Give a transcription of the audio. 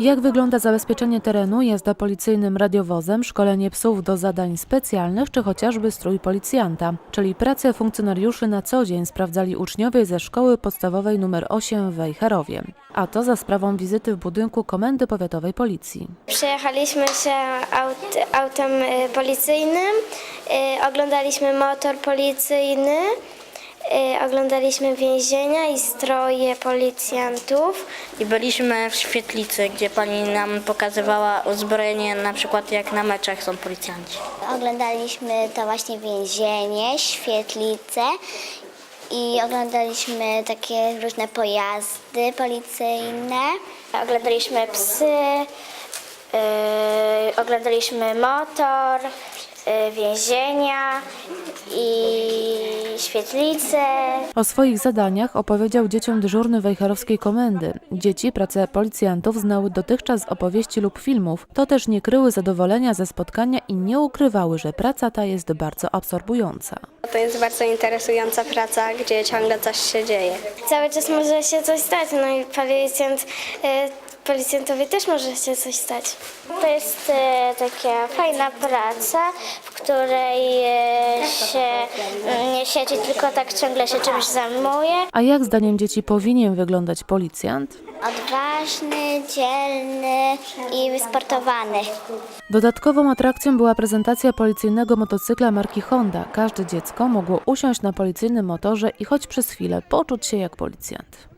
Jak wygląda zabezpieczenie terenu, jazda policyjnym radiowozem, szkolenie psów do zadań specjalnych czy chociażby strój policjanta, czyli pracę funkcjonariuszy na co dzień sprawdzali uczniowie ze szkoły podstawowej nr 8 w Wejherowie. A to za sprawą wizyty w budynku Komendy Powiatowej Policji. Przejechaliśmy się aut, autem y, policyjnym, y, oglądaliśmy motor policyjny, oglądaliśmy więzienia i stroje policjantów. I byliśmy w świetlicy, gdzie pani nam pokazywała uzbrojenie, na przykład jak na meczach są policjanci. Oglądaliśmy to właśnie więzienie, świetlice i oglądaliśmy takie różne pojazdy policyjne. Oglądaliśmy psy, y, oglądaliśmy motor, y, więzienia i świetlice. O swoich zadaniach opowiedział dzieciom dyżurny Wejherowskiej Komendy. Dzieci pracę policjantów znały dotychczas z opowieści lub filmów, to też nie kryły zadowolenia ze spotkania i nie ukrywały, że praca ta jest bardzo absorbująca. To jest bardzo interesująca praca, gdzie ciągle coś się dzieje. Cały czas może się coś stać, no i policjant, y, policjantowi też może się coś stać. To jest y, taka fajna praca, w której y, się nie siedzi, tylko tak ciągle się czymś zajmuje. A jak zdaniem dzieci powinien wyglądać policjant? Odważny, dzielny i wysportowany. Dodatkową atrakcją była prezentacja policyjnego motocykla marki Honda. Każde dziecko mogło usiąść na policyjnym motorze i choć przez chwilę poczuć się jak policjant.